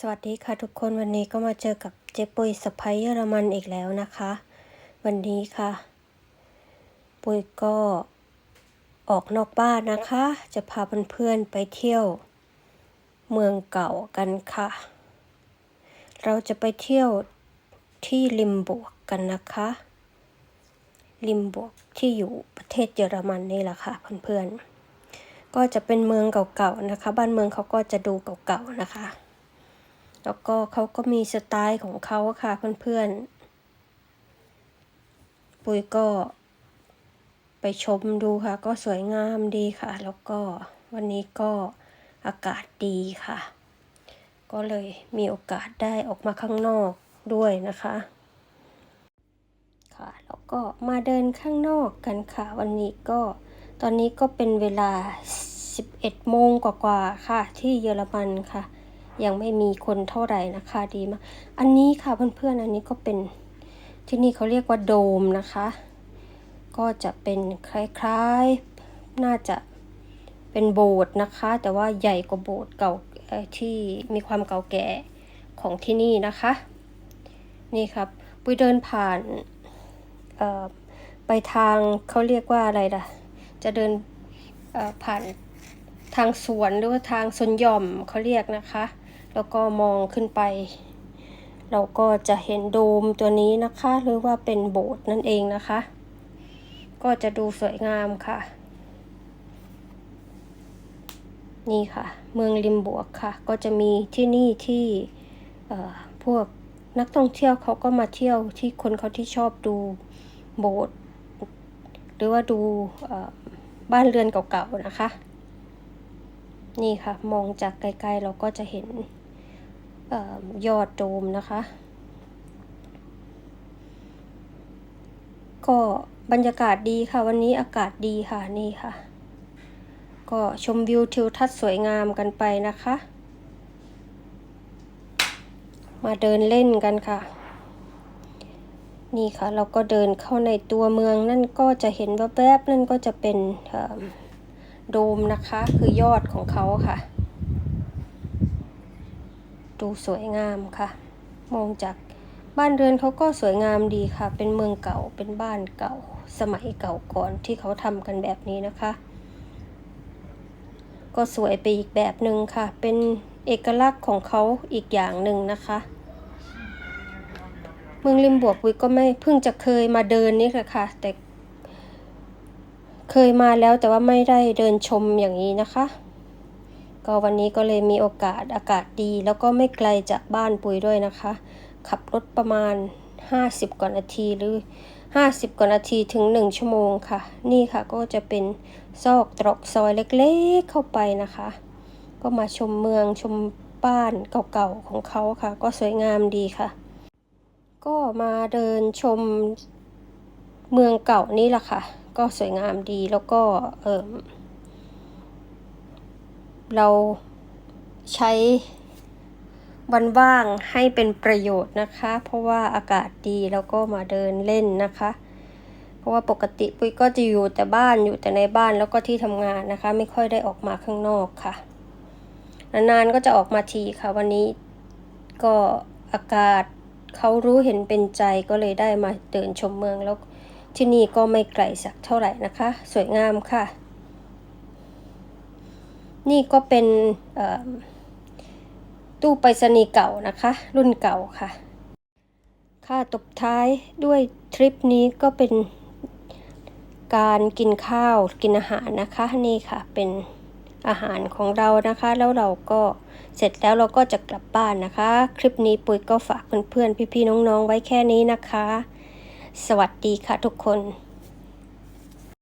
สวัสดีค่ะทุกคนวันนี้ก็มาเจอกับเจ๊ปุยสไปเยอรมันอีกแล้วนะคะ วันนี้ค่ะ ปุยก็ออกนอกบ้านนะคะ จะพาเพื่อนๆไปเที่ยว เมืองเก่ากันค่ะ เราจะไปเที่ยวที่ลิมบวกกันนะคะ ลิมบวกที่อยู่ประเทศเยอรมันนี่แหละค่ะเพื่อนๆก็จะเป็นเมืองเก่าๆนะคะ บ้านเมืองเขาก็จะดูเก่าๆนะคะ แล้วก็เขาก็มีสไตล์ของเขาค่ะเพื่อนๆ ปุยก็ ไปชมดูค่ะ ก็สวยงามดีค่ะ แล้วก็วันนี้ก็อากาศดีค่ะ ก็เลยมีโอกาสได้ออกมาข้างนอกด้วยนะคะ ค่ะ แล้วก็มาเดินข้างนอกกันค่ะ วันนี้ก็ตอนนี้ก็เป็นเวลา 11โมงกว่าๆค่ะ ที่เยอรมันค่ะ ยังไม่มีคนเท่าไหร่นะคะดีมาก อันนี้ค่ะเพื่อนๆอันนี้ก็เป็นที่นี่เขาเรียกว่าโดมนะคะ ก็จะเป็นคล้ายๆน่าจะเป็นโบสถ์นะคะ แต่ว่าใหญ่กว่าโบสถ์เก่าที่มีความเก่าแก่ของที่นี่นะคะ นี่ครับปุ้ยเดินผ่านไปทางเขาเรียกว่าอะไรล่ะ จะเดินผ่านทางสวนหรือว่าทางสนย่อมเขาเรียกนะคะ แล้วก็มองขึ้นไป เราก็จะเห็นโดมตัวนี้นะคะ หรือว่าเป็นโบสถ์นั่นเองนะคะ ก็จะดูสวยงามค่ะ นี่ค่ะ เมืองริมบวกค่ะ ก็จะมีที่นี่ที่พวกนักท่องเที่ยวเขาก็มาเที่ยวที่คนเขาที่ชอบดูโบสถ์หรือว่าดูบ้านเรือนเก่าๆนะคะ นี่ค่ะ มองจากไกลๆเราก็จะเห็น ยอดโดมนะคะ ก็บรรยากาศดีค่ะ วันนี้อากาศดีค่ะนี่ค่ะ ก็ชมวิวทิวทัศน์สวยงามกันไปนะคะ มาเดินเล่นกันค่ะ นี่ค่ะ เราก็เดินเข้าในตัวเมืองนั่นก็จะเห็นแวบๆนั่นก็จะเป็นโดมนะคะ คือยอดของเขาค่ะ ดูสวยงามค่ะ มองจากบ้านเรือนเขาก็สวยงามดีค่ะ เป็นเมืองเก่าเป็นบ้านเก่าสมัยเก่าก่อนที่เขาทำกันแบบนี้นะคะ ก็สวยไปอีกแบบหนึ่งค่ะ เป็นเอกลักษณ์ของเขาอีกอย่างหนึ่งนะคะ เมืองริมบวกวิก็ไม่เพิ่งจะเคยมาเดินนี่แหละค่ะ แต่เคยมาแล้วแต่ว่าไม่ได้เดินชมอย่างนี้นะคะ ก็วันนี้ก็เลยมีโอกาสอากาศดี แล้วก็ไม่ไกลจากบ้านปุยด้วยนะคะ ขับรถประมาณ 50 กว่านาทีหรือ 50 กว่านาทีถึง 1 ชั่วโมงค่ะ นี่ค่ะก็จะเป็นซอกตรอกซอยเล็กๆเข้าไปนะคะ ก็มาชมเมืองชมบ้านเก่าๆของเขาค่ะ ก็สวยงามดีค่ะ ก็มาเดินชมเมืองเก่านี่แหละค่ะ ก็สวยงามดีแล้วก็เออ เราใช้วันว่างให้เป็นประโยชน์นะคะ เพราะว่าอากาศดีแล้วก็มาเดินเล่นนะคะ เพราะว่าปกติปุ้ยก็จะอยู่แต่บ้านอยู่แต่ในบ้านแล้วก็ที่ทำงานนะคะ ไม่ค่อยได้ออกมาข้างนอกค่ะ นานๆก็จะออกมาทีค่ะ วันนี้ก็อากาศเขารู้เห็นเป็นใจก็เลยได้มาเดินชมเมืองแล้วที่นี่ก็ไม่ไกลสักเท่าไหร่นะคะ สวยงามค่ะ นี่ก็เป็นตู้ไปรษณีย์เก่านะคะ รุ่นเก่าค่ะ ค่ะตบท้ายด้วยทริปนี้ก็เป็นการกินข้าวกินอาหารนะคะ นี่ค่ะเป็นอาหารของเรานะคะ แล้วเราก็เสร็จแล้วเราก็จะกลับบ้านนะคะ คลิปนี้ปุ้ยก็ฝากเพื่อนๆพี่ๆน้องๆ ไว้แค่นี้นะคะ สวัสดีค่ะทุกคน